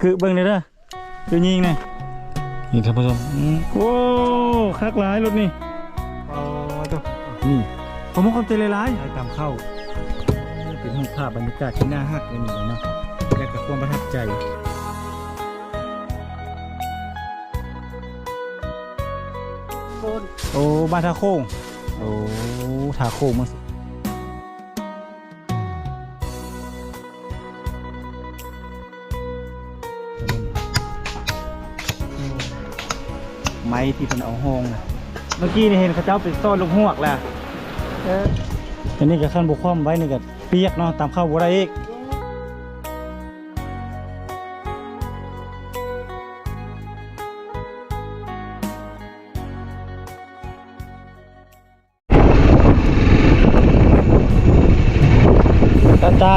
คือเบิ่งนี่เด้อคือยิงนี่นี่ท่านผู้ชมอืมโอ้คักหลายรถนี่อ๋อตัวนี่ผมว่าความใจหลายๆให้ตามเข้าเป็นห้องภาพบรรยากาศที่น่าฮักเลยนี่เนาะและกับความประทับใจโคนโอ้บ้านท่าโค้งโอ้ท่าโค้งมั้ง ที่เป็นเอาห้องนะเมื่อกี้นี่เห็นเขาเจ้าไปซ่ลูกหวกแหละเอออันนี้กับขั้นบุคคอมไว้นี่กับเปียกเนาะตามข้าวบัวได้อีกตา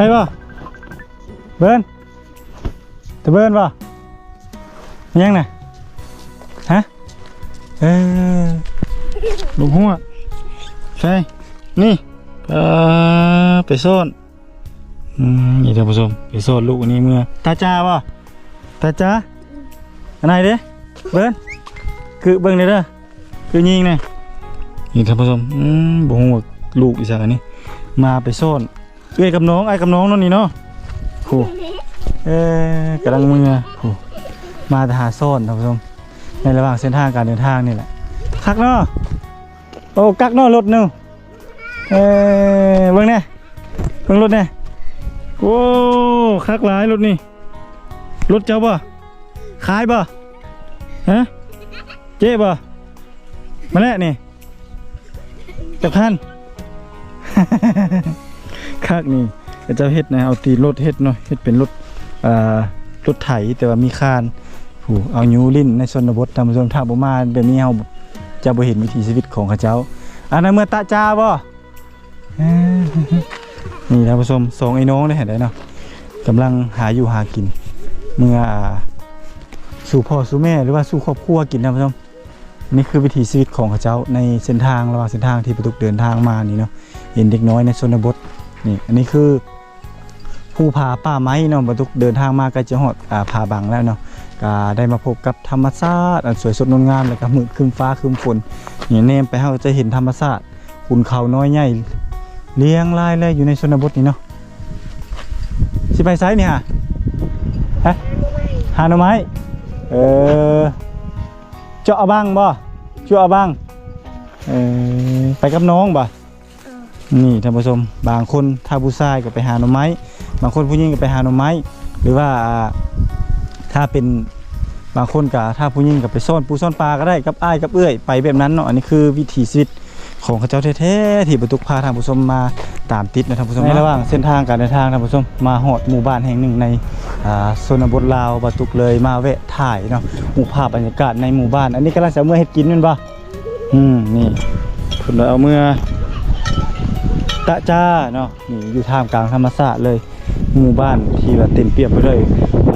ได้ป่ะเบิร์นตะเบิร์นป่ะยังไงฮะเออลุงหัวใช่นี่เออไปโซนอืมนี่ท่านผู้ชมไปโซนลูกอันนี้เมื่อตาจ้าป่ะตาจ้าอันไหนเด้เบิ้นคือเบิ้งนี่เด้อคือยิงนี่นี่ท่านผู้ชมอืมบ่ฮู้ว่าลูกอีสักอันนี้มาไปโซน เอ้ยกับน้องไอ้กับน้องนั่นนี่เนาะโหเอ้กำลังมือโหมาแต่หาซ่อนท่านผู้ชมในระหว่างเส้นทางการเดินทางนี่แหละคักเนาะโอ้กักเนาะรถเนาะเออเบิ่งเนี่ยเบิ่งรถเนี่ยโอ้คักหลายรถนี่รถเจ้าบ่ขายบ่ฮะเจ๊บ่มาแล้วนี่จับคัน คักนี่ก็จะเฮ็ดนะเอาตีรถเฮ็ดเนาะเฮ็ดเป็นรถอ่ารถไถแต่ว่ามีคานผู้เอายูลิ้นในชนบททำชมถ้าบ่มาแบบนี้เฮาจะบ่เห็นวิถีชีวิตของเขาเจ้าอันนั้นเมื่อตะจ้าบ่นี่ท่านผู้ชมสองไอ้น้องได้เห็นได้เนาะกำลังหาอยู่หากิน เมื่อสู่พ่อสู่แม่หรือว่าสู่ครอบครัวกินท่านผู้ชมนี่คือวิถีชีวิตของเขาเจ้าในเส้นทางระหว่างเส้นทางที่ประตุกเดินทางมานี่เนาะเห็นเด็กน้อยในชนบท นี่อันนี้คือผู้พาป้าไม้เนาะประตุกเดินทางมาก็จะหอดอ่าพาบังแล้วเนาะก็ได้มาพบกับธรรมชาติอันสวยสดงดงามแล้วก็มืดครึ้มฟ้าครึ้มฝนนี่เนมไปเฮาจะเห็นธรรมชาติคุณเขาน้อยใหญ่เลี้ยงลายเลยอยู่ในชนบทนี่เนาะสิไปไซนี่ฮะฮะหาหน่อไม้เออเจาะบ้างบ่เจาะบ้างเออไปกับน้องบ่ นี่ท่านผู้ชมบางคนถ้าผู้ชายก็ไปหาหน่อไม้บางคนผู้หญิงก็ไปหาหน่อไม้หรือว่าถ้าเป็นบางคนก็ถ้าผู้หญิงก็ไปซ่อนปูซ่อนปลาก็ได้กับอ้ายกับเอื้อยไปแบบนั้นเนาะอันนี้คือวิถีชีวิตของข้าเจ้าแท้ๆที่บรรทุกพาท่านผู้ชมมาตามติดนะท่านผู้ชมในระหว่างเส้นทางการเดินทางท่านผู้ชมมาหอดหมู่บ้านแห่งหนึ่งในอ่าชนบทลาวบรรทุกเลยมาแวะถ่ายเนาะหมู่ภาพบรรยากาศในหมู่บ้าน อันนี้กำลังจะเอาเมื่อเฮ็ดกินแมันบ่อืมนี่เพิ่นเอาเมื่อตะจ้าเนาะนี่อยู่ท่ามกลางธรรมชาติเลยหมู่บ้านที่ว่าเต็มเปี่ยมไปด้วย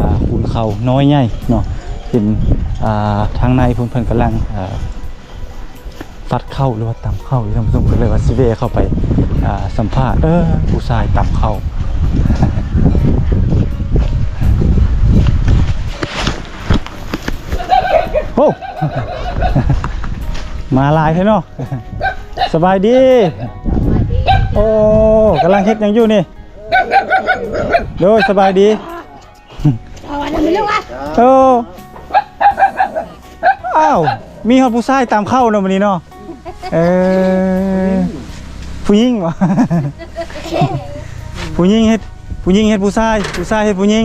อาคุณเขาน้อยใหญ่เนาะเป็นาทางในเพิ่นเพิ่นกำลังฟัดเข้าหรือว่าต่ำเข้าที่ท่านผู้ชมก็เลยว่าซิเวเข้าไปาสัมภาษณ์เออผู้ชายต่ำเข้าโอ้มาลายเท่เนาะสบายดี โอ้กำลังเฮ็ดหยังอยู่นี่โดยสบายดีเอาอันนั้นไม่รู้ว่าโอ้อ้าวมีคนผู้ชายตามเข้าเนาะวันนี้เนาะเออผู้หญิงวะผู้หญิงเฮ็ดผู้หญิงเฮ็ดผู้ชายผู้ชายเฮ็ดผู้หญิง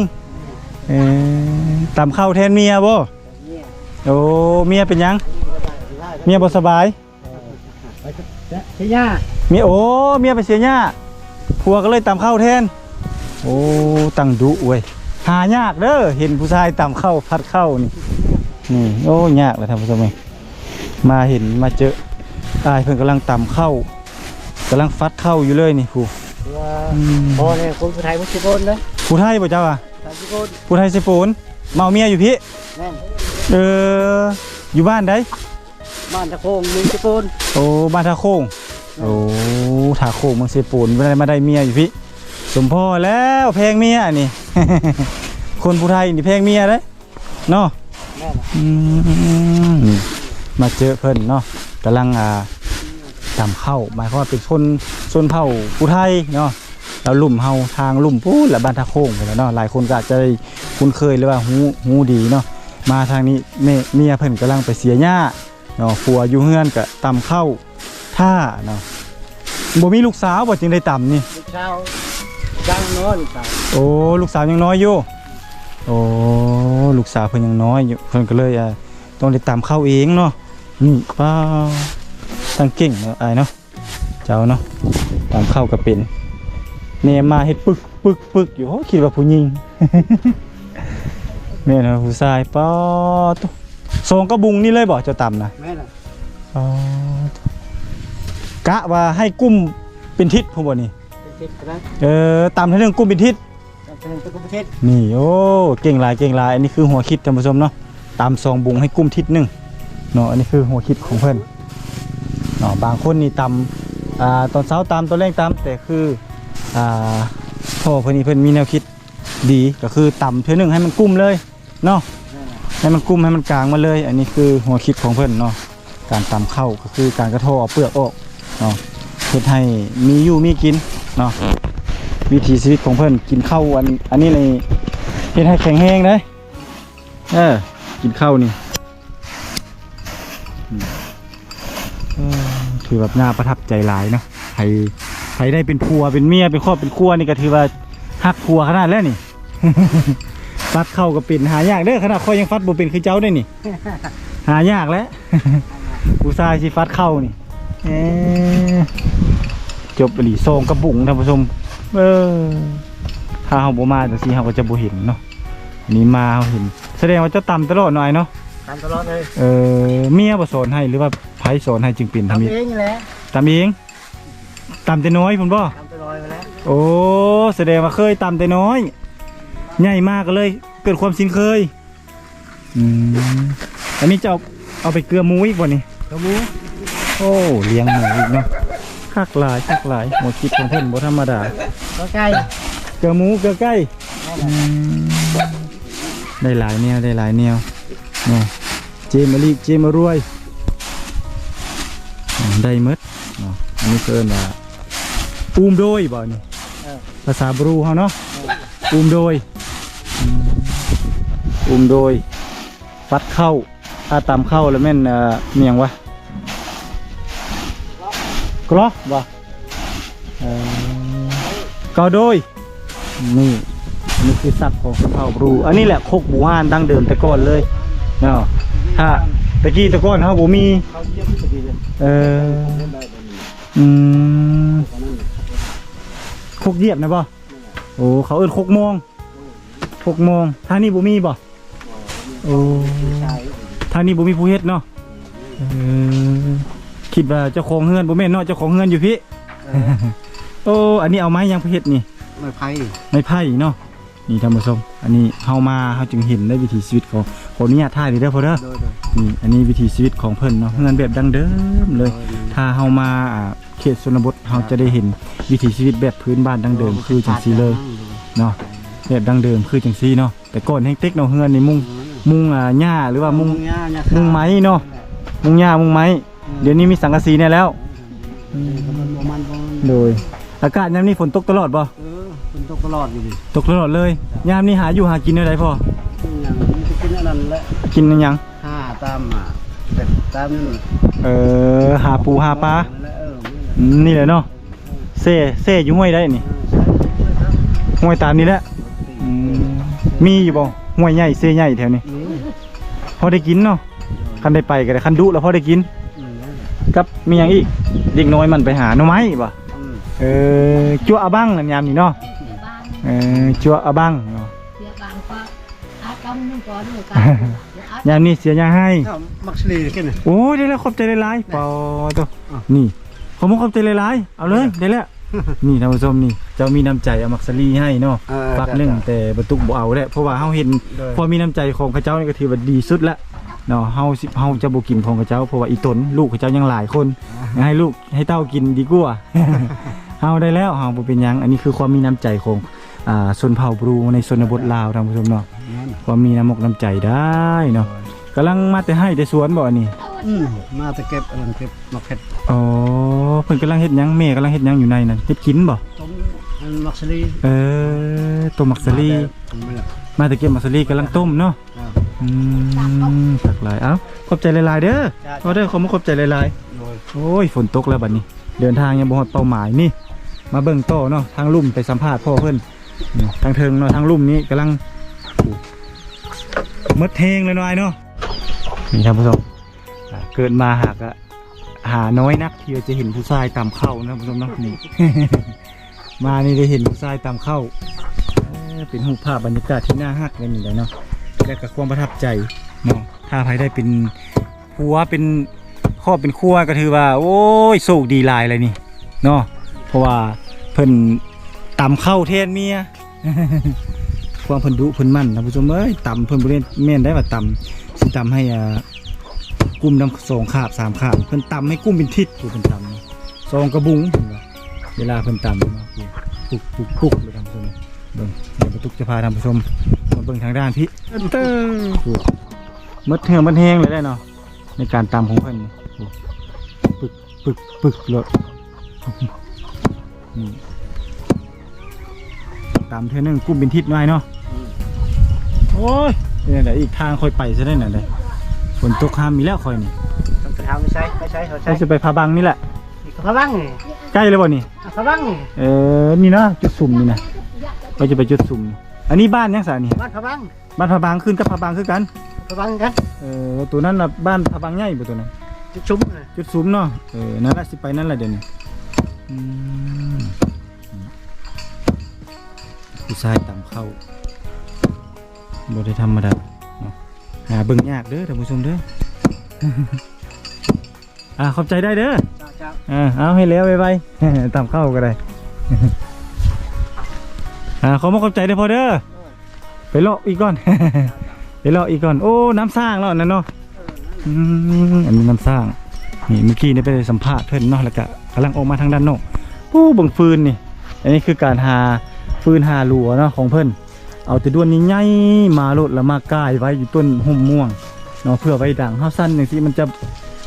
เออตามเข้าแทนเมียบ่โอ้เมียเป็นหยังเมียบ่สบายเฮีย เมียโอ้เมียไปเสียหญ้าผัวก็เลยตามเข้าแทน โอ้ตั้งดุเว้ยหายากเด้อเห็นผู้ชายตามเข้าพัดเข้านี่นี่โอ้ยากเลยท่านผู้ชมเอ้ยมาเห็นมาเจอตายเพิ่นกำลังตำเข้ากำลังฟัดเข้าอยู่เลยนี่ผู้ว่าอืมพ่อเนี่ยคนไทยมุสลิมนะผู้ไทยบ่เจ้าอะเสายสิโกนผู้ไทยสิปูนเมาเมียอยู่พี่แม่นเอออยู่บ้านได้บ้านตะโคงมีสิโกนโอ้บ้านท่าโค้ง โอ้ท่าโค้งมืองสิปูนไม่ได้มาได้เมียอยู่พี่ สมพ่อแล้วแพงเมียนี่ คนผู้ไทยนี่แพงเมียเลยเนาะมาเจอเพิ่นเนาะกำลังอ่าจำเข้าหมายความว่าเป็นชนชนเผ่าผู้ไทยเนาะแล้วลุ่มเฮาทางลุ่มปู้และบ้านทาโค้งไปแล้วเนาะหลายคนก็อาจจะคุ้นเคยหรือว่าหูหูดีเนาะมาทางนี้เมเมียเพิ่นกำลังไปเสียหญ้าเนาะผัวอยู่เฮือนก็ตำเข้า ท่าเนาะบ่มีลูกสาวบ่จึงได้ตำนี่ ลูกสาวจังน้อยลูกสาวโอ้ลูกสาวยังน้อยอยู่ โอ้ลูกสาวเพิ่นยังน้อยอยู่เพิ่นก็เลยอะต้องได้ตามเข้าเองเนาะนี่ป้าตั้งเก่งเนาะอายเนาะเจ้าเนาะตามเข้าก็เป็นเนมมาเฮ็ดปึกปึกปึกอยู่โหคิดว่าผู้หญิง แม่นว่าผู้ชายป้าตุ๊ทรงกระบุงนี่เลยบ่เจ้าตำนะแม่น่ะป้า กะว่าให้กุ้มเป็นทิศพุ่นบ่นี่เป็นเจ็ดกันนะเออตามให้เรื่องกุ้มเป็นทิศเป็นตะกุประเทศนี่โอ้เก่งหลายเก่งหลายอันนี้คือหัวคิดท่านผู้ชมเนาะตามซองบุงให้กุ้มทิศหนึ่งเนาะอันนี้คือหัวคิดของเพื่อนเนาะบางคนนี่ตำอ่าตอนเช้าตามตอนแรกตามแต่คืออ่าพ่อเพื่อนนี่เพื่อนมีแนวคิดดีก็คือตำเท่านึงให้มันกุ้มเลยเนาะแม่น่ะให้มันกุ้มให้มันกลางมาเลย อันนี้คือหัวคิดของเพื่อนเนาะการตำเข้าก็คือการกระโทอเอาเปลือกออก เนาะเพื่อให้มีอยู่มีกินเนาะวิถีชีวิตของเพื่อนกินข้าวอันอันนี้ในเฮ็ดให้แข็งแรงเลยเออกินข้าวนี่อืมเออถือแบบน่าประทับใจหลายเนาะใครใครได้เป็นผัวเป็นเมียเป็นครอบเป็นครัวนี่ก็ถือว่าฮักผัวขนาดแล้วนี่ฟัดเข้าก็เป็นหายากเด้อขนาดข้อยยังฟัดบ่เป็นคือเจ้าได้นี่ หายากแล้วผู้ชายสิฟัดเข้านี่ เอ๊ะจบอหลีโซงกระบุงท่านผู้ชม เออถ้าเฮาบ่มาจังซี่เฮาก็จะบ่เห็นเนาะอันนี้มาเฮาเห็น แสดงว่าเจะต่ำตลอดหน่อยเนาะทำตลอดเลยเออเมียบ่สอนให้หรือว่าไผสอนให้จึงเป็นทำทำนี้เองนี่แหละตำเองตำแต่น้อยพุ่นบ่ทำตลอดไปแล้วโอ้แสดงว่าเคยตำแต่น้อย ใหญ่มากก็เลย เกิดความชินเคยอืมอันนี้จะเอาเอาไปเกลือหมูอีกบ่นี่กระมู โอ้เลี้ยงหมูอีกเนาะคักหลายคักหลายหมดคิดของเพิ่นบ่ธรรมดาก็ใกล้เกลือหมูเกลือไก่อืมได้หลายแนวได้หลายแนวเนี่ยเจมาลีเจมารวยอืมได้หมดเนาะอันนี้เกินว่าอูมโดยบ่นี่เออภาษาบรูเฮาเนาะอูมโดยอืมอูมโดยฟัดเข้าถ้าตามเข้าแล้วแม่นเอ่อเมียงวะ กรอบ่เอ่อเกาโดยนี่นี่คือศัพท์ของชนเผ่าบรู อันนี้แหละโคกหมูฮานดั้งเดิมแต่ก่อนเลยเนาะถ้าตะกี้ตะก่อนเขาบ่มีเอออืมโคกเยียบนะบ่โอ้เขาเอิ้นโคกมองโคกมองท่านี่บ่มีบ่โอ้ท่านี่บ่มีผู้เฮ็ดเนาะเออ คิดว่าเจ้าของเฮือนบ่แม่นเนาะเจ้าของเฮือนอยู่พี่ โอ้ อันนี้เอาไม้ยังผู้เฮ็ดนี่ ไม่ไพ่ไม้ไผ่เนาะ นี่ท่านผู้ชม อันนี้เฮามาเฮาจึงเห็นได้วิถีชีวิตของขออนุญาตถ่ายเลยเด้อพ่อเด้อโดยโดยนี่ อันนี้วิถีชีวิตของเพิ่นเนาะเงินแบบดังเดิมเลย ถ้าเฮามาอ่าเขตชนบทเฮาจะได้เห็นวิถีชีวิตแบบพื้นบ้านดังเดิมคือจังซี่เลยเนาะ แบบดังเดิมคือจังซี่เนาะ แต่ก่อนแฮงเต็กเนาะเฮือนนี่มุงมุงอ่าหญ้าหรือว่ามุงง่ายนะมุงไม้เนาะ มุงหญ้ามุงไม้ เดี๋ยวนี้มีสังกะสีเนี่ยแล้ว มันประมาณประมาณโดย อากาศยามนี้ฝนตกตลอดบ่เออคุณตกตลอดอยู่ดิตกตลอดเลยยามนี้หาอยู่หากินได้พ่ออย่างมันจะกินอะไรแหละกินอิหยังห้าตามอะเป็ดตามนี่เออหาปูหาปลาเอออืมนี่แหละเนาะเซ่เซ่อยู่ห้วยได้นี่ห้วยตามนี้แหละอืมมีอยู่บ่ห้วยใหญ่เซ่ใหญ่แถวนี้ นี่พอได้กินเนาะคันได้ไปก็ได้คันดุแล้วพอได้กิน กับมีหยังอีกเด็กน้อยมันไปหาหน่อไม้บ่เออจั่วอาบังนั่นยามนี่เนาะเสียบ้างเออจั่วอาบังเนาะเสียบ้างก็อาต้องนึงก่อนเลยกันยามนี้เสียยาให้มักสลีกันนะโอ้ยได้แล้วขอบใจหลายๆปอตัวอะนี่ขอบคุณขอบใจหลายๆเอาเลยได้แล้วนี่ท่านผู้ชมนี่เจ้ามีน้ำใจเอามักสลีให้เนาะเออฟักหนึงแต่บรรทุกบ่เอาแหละเพราะว่าเฮาเห็นโดยความมีน้ำใจของเขาเจ้านี่ก็ถือว่าดีสุดละ เนาะเฮาสิเฮาจะบ่กินของเขาเจ้าเพราะว่าอีตนลูกเขาเจ้ายังหลายคน ให้ลูกให้เต้ากินดีกว่าเฮาได้แล้วเฮาบ่เป็นหยังอันนี้คือความมีน้ำใจของอ่าชนเผ่าบรูในชนบทลาวท่านผู้ชมเนาะนั่นความมีน้ำมกน้ำใจได้เนาะกำลังมาแต่ให้แต่สวนบ่อันนี้อืมมาแตะเก็บอันนั้นเก็บมักเห็ดอ๋อเพิ่นกำลังเฮ็ดหยังแม่กำลังเฮ็ดหยังอยู่ในนั่นเฮ็ดกินบ่ต้มอันมักสลีเออต้มมักสลีมาแต่มาแต่เก็บมักสลีกำลังต้มเนาะ อ่าอืมสักหลายเอ้าขอบใจหลายๆเด้อจ้าขอเด้อขอมาขอบใจหลายโดยๆโอ้ยฝนตกแล้วบัดนี้ เดินทางยังบ่ฮอดเป้าหมายนี่ มาเบิ่งโตอเนาะทางลุ่มไปสัมภาษณ์พ่อเพิ่นนี่ทางเทิงเนาะทางลุ่มนี้กำลังมดเทงเลยเนาะไอ้เนาะนี่ท่านผู้ชมอ่าเกิดมาหากอะหาน้อยนักที่ว่าจะเห็นผู้ชายตามเข้านะท่านผู้ชมเนาะนี่ มานี่ได้เห็นผู้ชายตามเข้าเอ้อเป็นรูปภาพบรรยากาศที่น่าฮักเลยนี่แหละเนาะ และก็ความประทับใจเนาะถ้าใครได้เป็นผัวเป็นครอบเป็นครัวก็ถือว่า โอ้ยโชคดีหลายเลยนี่เนาะเพราะว่าเพิ่นตำเข้าแทนเมียความเพิ่นดุเพิ่นมั่นนะผู้ชมเอ้ยตำเพิ่นบ่ได้แม่นได้ว่าตำสิตำให้อ่ากุ้มน้ำสองขาบสามขาบเพิ่นตำให้กุ้มเป็นทิศผู้เพิ่นตำนะสองกระบุงเวลาเพิ่นตำเนาปุกปุกปุกเลยท่านผู้ชมเดี๋ยวประตุกจะพาท่านผู้ชม บิ่งทางด้านพี่เต้อถูกมดเถื่อมดแห้งเลยได้เนาะในการตำของเพิ่นนี่โอ้ปึกปึกปึกเลยนี่ตำเท่อนึงกุ้มเป็นทิศหน่อยเนาะโอ้ยเนี่ยเดี๋ยวอีกทางค่อยไปซะได้หน่อยเลยฝนตกห้ามมีแล้วค่อยนี่ต้องไปทำไม่ใช่ไม่ใช่เขาใช่เราจะไปพาบังนี่แหละนี่ก็พะบังนี่ใกล้เลยบ่นี่อะพะบังนี่เออนี่นะจุดสุ่มนี่นะเราจะไปจุดสุ่มนี่ อันนี้บ้านยังสานี่บ้านพะบังบ้านพาบังขึ้นกับพาบังคือกันพะบังกันเออตัวนั้นน่ะบ้านพาบังใหญ่บ่ตัวนั้นจุดชุ่มน่ะจุดสุ่มเนาะเออนั่นแหละสิไปนั่นแหละเดี๋ยวนี้อืมผู้ชายตามเข้าบ่ได้ธรรมดาเนาะหาเบิ่งยากเด้อท่านผู้ชมเด้อ อ่าขอบใจได้เด้อจ้าจ้าอ่าเอาให้แล้วไปไป ตามเข้าก็ได้ อ่าขอมาขอบใจเด้อพอเด้อไปเลาะอีกก่อน ไปเลาะอีกก่อน โอ้น้ำสร้างแล้วนั่นเนาะอืมอันนี้น้ำสร้างนี่เมื่อกี้นี่ไปสัมภาษณ์เพิ่อนเนาะแล้วก็กำลังออกมาทางด้านนอกโอ้บังฟืนนี่ อันนี้คือการหาฟืนหาหลัวเนาะของเพิ่อนเอาแต่ด้วนใหญ่ๆมาโลดแล้วมากายไว้อยู่ต้นห่มม่วงเนาะเพื่อไว้ดังเฮาสั้นจังซี่มันจะ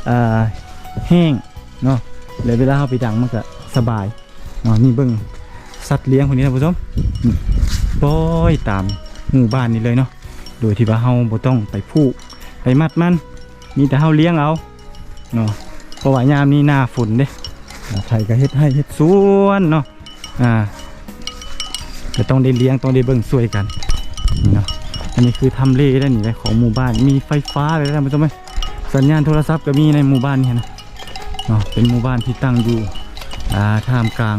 อ่าแห้งเนาะเลยเวลาเราไปดังมันก็สบายเนาะนี่เบิ้ง สัตว์เลี้ยงคนนี้นะผู้ชมปล่อยตามหมู่บ้านนี่เลยเนาะโดยที่ว่าเฮาบ่ต้องไปผูกไปมัดมันมีแต่เฮาเลี้ยงเอาเนาะเพราะว่ายามนี้หน้าฝนเด้ไทยก็เฮ็ดให้เฮ็ดสวนเนาะอ่าก็ต้องได้เลี้ยงต้องได้เบิ่งช่วยกันเนาะอันนี้คือทำเลได้นี่เลยของหมู่บ้านมีไฟฟ้าเลยนะผู้ชมเอ้ยสัญญาณโทรศัพท์ก็มีในหมู่บ้านนี่นะเนาะเป็นหมู่บ้านที่ตั้งอยู่อ่าท่ามกลาง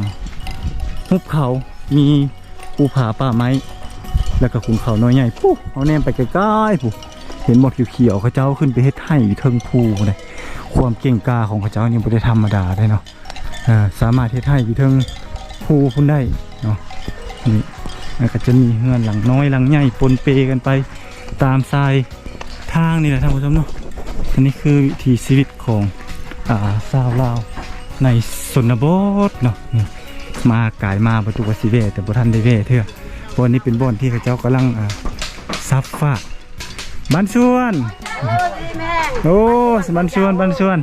หุบเขามีภูผาป่าไม้ แล้วก็ขุนเขาน้อยใหญ่ปุ๊บเอาแนมไปใกล้ๆปุ๊บเห็นหมดเขียวๆเขาเจ้าขึ้นไปเฮ็ดให้อยู่เทิงภูเลยความเก่งกาของเขาเจ้านี่บ่ได้ธรรมดาได้เนาะสามารถเฮ็ดให้อยู่เทิงภูพุ่นได้เนาะนี่แล้วก็จะมีเฮือนหลังน้อยหลังใหญ่ปนเปกันไปตามทรายทางนี่แหละท่านผู้ชมเนาะอันนี้คือวิถีชีวิตของอ่าสาวลาวในสนบทเนาะนี่ มากายมาประตูวสิเวแต่บ่ทันได้เวเถอะเพราะอันนี้เป็นบ่อนที่เขาเจ้ากำลังอ่าซับฟากบ้านชวนโอ้ยแม่โอ้บ้านชวนบ้านชวน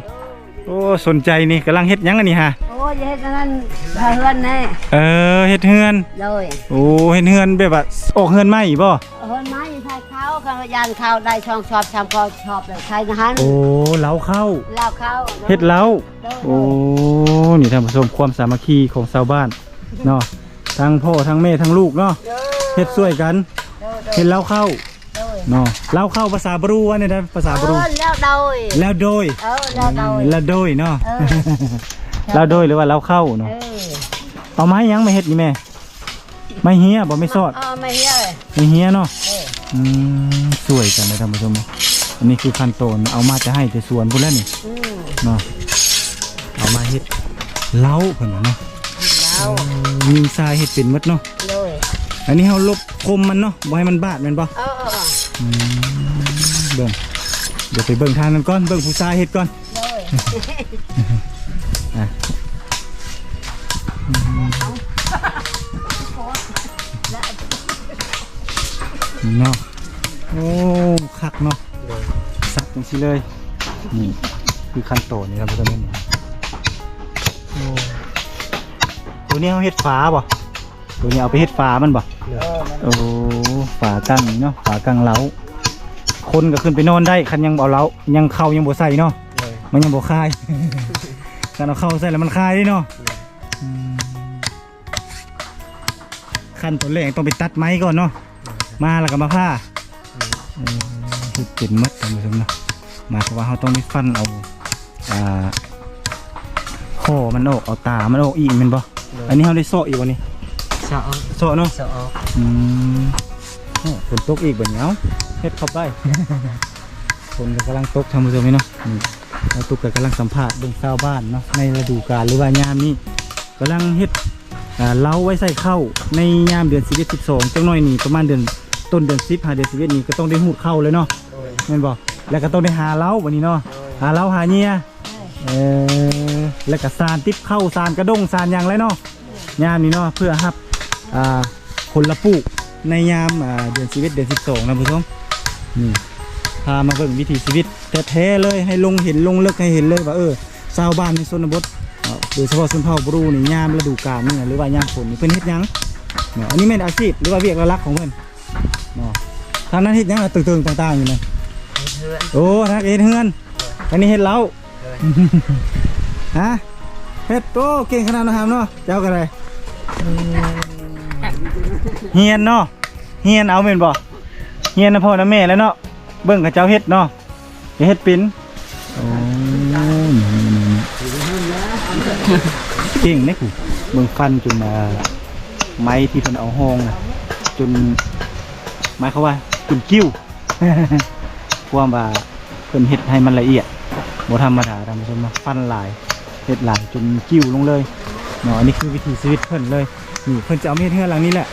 โอ้สนใจนี่กำลังเฮ็ดหยังอันนี้ฮะโอ้ ยเฮ็ดอันนั้นพาเฮือนแน่เออเฮ็ดเฮือนเลยโอ้เฮ็ดเฮือนแบบว่าออกเฮือนใหม่บ่เฮือนไม้ใส่เขากันยานเขาได้ช่องชอบชามก็ชอบเลยใครนะฮันโอ้เล้าเข้าเล่าเขาเฮ็ดเล้าโอ้โอ้นี่ท่านผู้ชมความสามัคคีของชาวบ้านเนาะทั้งพ่อทั้งแม่ทั้งลูกเนาะเฮ็ดช่วยกันเห็นเล้าเข้าเนาะเล้าเข้าภาษาบรูว่าเนี่ยนะภาษาบรูเออแล้วโดยแล้วโดยเออแล้วโดยแล้วโดยเนาะ เออแล้วโดยหรือว่าเล้าเข้าเอเนาะอเอาไม้ยังไม่เฮ็ดนี่แม่ไม่เฮียบ่ไม่ซอดเออไม่เฮียเลยไม่เฮียเนาะเอออืมสวยกันเลยท่านผู้ชมอันนี้คือขั้นตอนเอามาจะให้แต่สวนพุ่นแล้วนี่อืมเนาะเอามาเฮ็ดเล้าเพิ่นว่าเนาะแล้มีทรายเฮ็ดเป็นหมดเนาะเลยอันนี้เฮาลบคมมันเนาะบ่ให้มันบาดแม่นบ่เออเอออืมเบิ่งเดี๋ยวไปเบิ่งทางนั้นก่อนเบิ่งผู้ชายเฮ็ดก่อนเลย อะเนาะโอ้คักเนาะสักจังซี่เลย นี่คือขั้นโตนี่ครับท่านผู้ชมนี่โอ้ตัวนี้เฮาเฮ็ดฝาบ่ตัวนี้เอาไปเฮ็ดฝามันบ่เออโอ้ฝากังเนาะฝากังเล้าคนก็ขึ้นไปนอนได้คันยังบ่เอาเล้ายังเข้ายังบ่ใส่เนาะเลยมันยังบ่คาย การเอาเข้าใส่แล้วมันคายเด้เนาะอืมขั้นตอนแรกต้องไปตัดไม้ก่อนเนาะมาแล้วก็มาผ้าเออคือเป็นมัดท่านผู้ชมเนาะหมายความว่าเราต้องไปฟันเอาอ่าคอมันออกเอาตามันออกอีกแมันบ่อันนี้เราได้โซะอีกวันนี้เสาะโซะเนาะเสาะอืมโอ้ฝนตกอีกแบบนี้เอาเฮ็ดเข้าไป ฝนก็กำลังตกทำมือเจอไหมเนาะ นี่เราตุกก็กำลังสัมภาษณ์เบื้องชาวบ้านเนาะในฤดูกาลหรือว่ายามนี้กำลังเฮ็ดเล้าไว้ใส่เข้าในยามเดือนสิบเอ็ดสิบสองจังน้อยนี่ประมาณเดือนต้นเดือนสิบหาเดือนสิบเอ็ดนี่ก็ต้องได้หูดเข้าเลยเนาะเลยแม่นบอกแล้วก็ต้องได้หาเล้าวันนี้เนาะหาเล้าหาเนียเออแล้วก็สารติบเข้าวสารกระด้งสารหยังไรเนาะยามนี้เนาะเพื่อฮับอ่าผลปลูกในยามเดือนสิบเอ็ดเดือนสิบสองนะผู้ชมนี่พามาเบิ่งวิถีชีวิต แท้ๆเลยให้ลงเห็นลงเลิกให้เห็นเลยว่าเออชาวบ้านในชนบทเอ่อโดยเฉพาะชนเผ่าบรูนี่ยามฤดูกาลนี่หรือว่ายามฝนนี่เพิ่นเฮ็ดหยังเนาะอันนี้แม่นอาชีพหรือว่าเวียกละลักของเพิ่นเนาะทางนั้นเฮ็ดหยังอะตึงๆต่างๆอยู่นะเพื่อนโอ้นักเฮ็ดเฮือนอันนี้เฮ็ดเล้าเลยฮะเฮ็ดโตเก่งขนาดนั้นครับเนาะเจ้าก็ได้เฮียนเนาะเฮียนเอาแม่นบ่เฮียนนะพ่อนะแม่แล้วเนาะเบิ่งกับเจ้าเฮ็ดเนาะ เฮ็ดเป็นโอ้เก่งนี่กูเบิ่งฟันจนมาไม้ที่เพิ่นเอาห้องน่ะจนหมายเขามว่าจนกิ้วความว่าเพิ่นเฮ็ดให้มันละเอียดบ่ธรรมดาท่านผู้ชมาฟันหลายเฮ็ดหลายจนกิ้วลงเลยเนาะอันนี้คือวิถีชีวิตเพิ่นเลยนี่เพิ่นจะเอาเฮ็ดเฮือนหลังนี้แหละ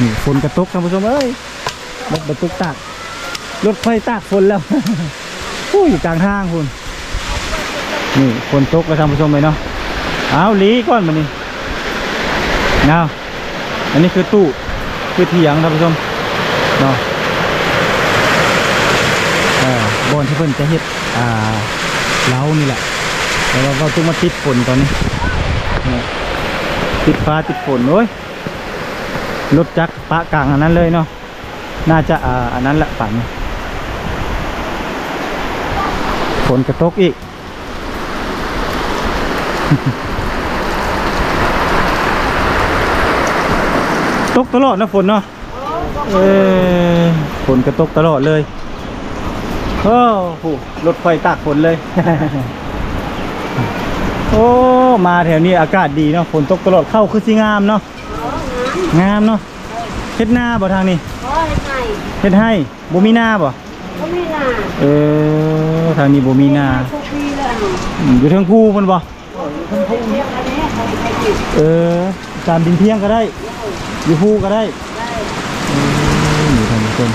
นี่ฝนกระตกท่านผู้ชมเอ้ยรถบรรทุกตากรถไฟตากฝนแล้ว อู้อยู่กลางทางคุณนี่ฝนตกแล้วท่านผู้ชมเลยเนาะเอาลีก่อนมานี่เอาอันนี้คือตู้คือเถียงท่านผู้ชมเนาะเออบอนที่เพิ่นจะเฮ็ดอ่าเล้านี่แหละแต่ว่าเราต้องมาติดฝนตอนนี้เนี่ยติดฟ้าติดฝนโอ้ยรถจักรปะกลางอันนั้นเลยเนาะน่าจะอ่าอันนั้นแหละฝัน ฝนกระตกอีก ตกตลอดนะฝนเนาะเออฝนกระตกตลอดเลยโอ้โหรถไฟตากฝนเลย โอ้ มาแถวนี้อากาศดีเนาะฝนตกตลอดเข้าคือสิงามเนาะงามเนาะเฮ็ดหน้าบ่ทางนี้โอ้ยไงเฮ็ดให้บ่มีหน้าบ่ ก็ไม่น่าเออทางนี้บ่มีหน้าทุกปีเลยอืมอยู่เทิงภูมันบ่ทุกปีเนี่ยอันนี้ใครใครกินเออตามดินเที่ยงก็ได้ อยู่ภูก็ได้ได้เออนี่ท่านผู้ชม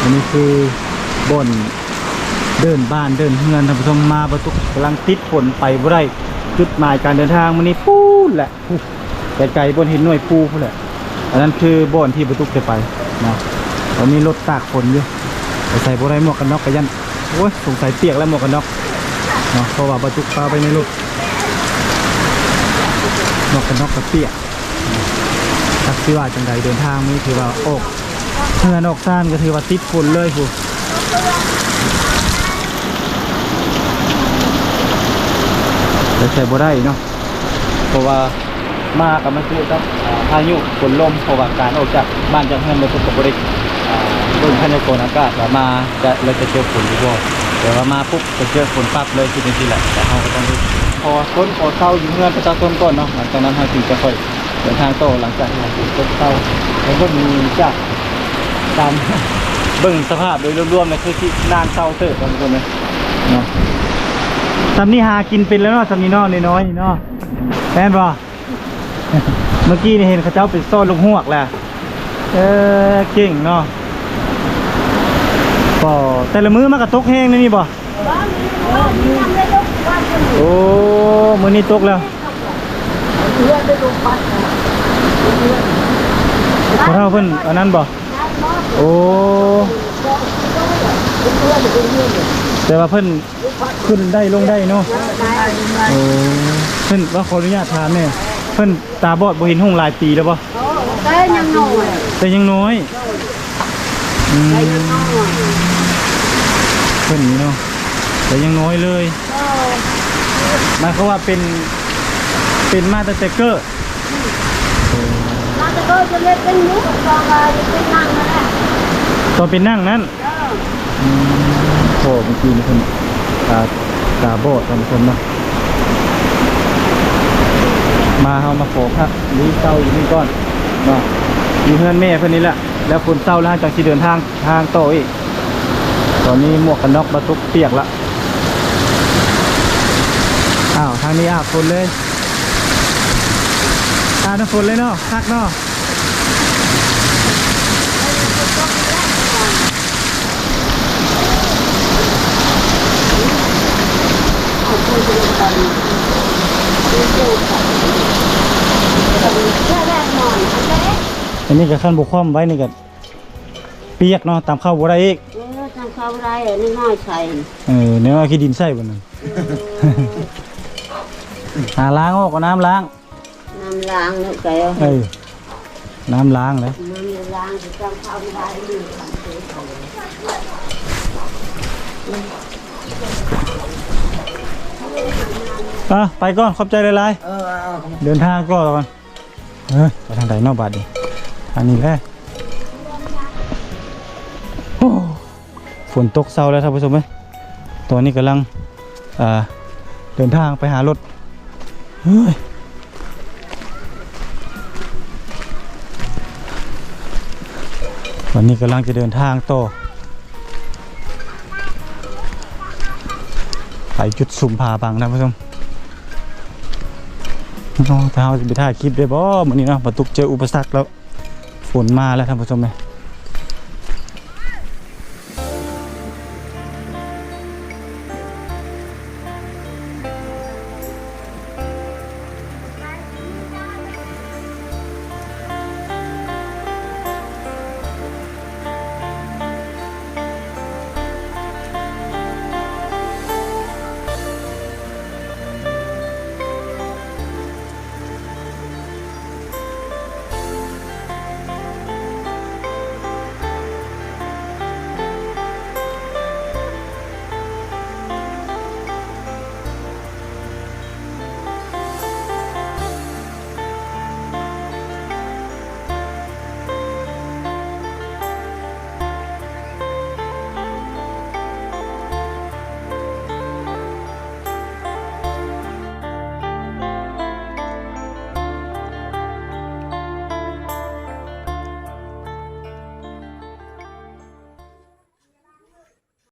อันนี้คือบ่อนเดินบ้านเดินเฮือนท่านผู้ชมมาประตูกำลังติดฝนไปบ่ได้จุดหมายการเดินทางมันนี่ปูนแหละแต่ไกลบนเห็นหน่วยปูพุ่นแหละอันนั้นคือบ่อนที่ประตูจะไปนะ ตอนนี้รถตากฝนอยู่ใส่โบไดหมวกกันน็อกกันยันโอ้ยสงสัยเปียกแล้วหมวกกันน็อกเนาะเพราะว่าประตูปลาไปในรถหมวกกันน็อกกับเปียกทักที่ว่าจังใดเดินทางนี้ถือว่าออกเฮือนอกซ่านก็ถือว่าติดฝนเลยผู้แต่ใส่โบไดเนาะเพราะว่ามากับมันคือกับอ่าพายุฝนลมเพราะว่าการออกจากบ้านจากเฮือนเราต้องบ่ได้ อ่าเบิ่งพยากรณ์อากาศว่ามาจะเราจะเจอฝนหรือบ่แต่ว่ามาปุ๊บจะเจอฝนปั๊บเลยคือจังซี่แหละแต่เราก็ต้องดูพอฝนพอเศร้าอยู่เฮือนประชาชนก่อนเนาะหลังจากนั้นเราถึงจะค่อยเดินทางโตหลังจากที่เราต้นเข้าแล้วก็มีจากตามเบิ่งสภาพโดยรวมๆเลยคือที่นานเศร้าเติบทุกคนเลยเนาะสำนี้หากินเป็นแล้วเนาะสำนี้เนาะน้อยเนาะแม่นบ่เมื่อกี้นี่เห็นเขาเจ้าไปซ่อนลูกหวกแหละเออเก่งเนาะ ก็แต่ละมื้อมันก็ตกแห้งนะนี่บ่บ้านนี้บ้านนี้ยังไม่ลงบ้านกันโอ้มื้อนี้ตกแล้วเพื่อนได้ลงบ้านพอเท่าเพิ่นอันนั้นบ่โอ้แต่ว่าเพิ่นขึ้นได้ลงได้เนาะโอ้เพิ่นว่าขออนุญาตถามแม่เพิ่นตาบอดบ่เห็นหงหลายปีแล้วบ่แต่ยังน้อยแต่ยังน้อยอืมแต่ยังน้อยเพิ่นนี่เนาะแต่ยังน้อยเลยหมายความว่าเป็นเป็นมาตั้งแต่เกิดมาจะก็จะเล่นเป็นยุคตอนว่าจะเป็นนั่งนั่นแหละตอนเป็นนั่งนั้นเออโอ้เมื่อกี้นี่เพิ่นตาตาบอดท่านผู้ชมเนาะมาเฮามาขอพระลีเต้าอยู่นี่ก่อนเนาะอยู่เพื่อนแม่เพิ่นนี่แหละแล้วฝนเศร้าแล้วจังสิเดินทางทางต่ออีก ตอนนี้หมวกกันน็อกบรรทุกเปียกละอ้าวทางนี้อาบฝนเลยอาบน้ำฝนเลยเนาะคักเนาะอันนี้ก็ขั้นบุคคอมไว้นี่ก็เปียกเนาะตามเข้าบ่ได้อีก เออทำข้าวไรอันนี้น้อยใส่เออเนื้อขี้ดินใส่บ่นั่นหาล้างออกก็น้ำล้าง น้ำล้างนี่แกเออน้ำล้างเลยน้ำล้างจะทำข้าวไรนี่อะไปก่อน ขอบใจหลายเออเอาๆเดินทางก่อนก่อนเออไปทางใดเนอกบาดดิอันนี้แหละโอ้ ฝนตกเศร้าแล้วท่านผู้ชมไหมตอนนี้กำลังเดินทางไปหารถเฮ้ยวันนี้กำลังจะเดินทางต่อไปจุดสุ่มผาบังนะท่านผู้ชมโอ้ถ้าเราจะไปถ่ายคลิปได้บ่มื้อนี้เนาะประตุกเจออุปสรรคแล้ว ฝนมาแล้วท่านผู้ชมเลย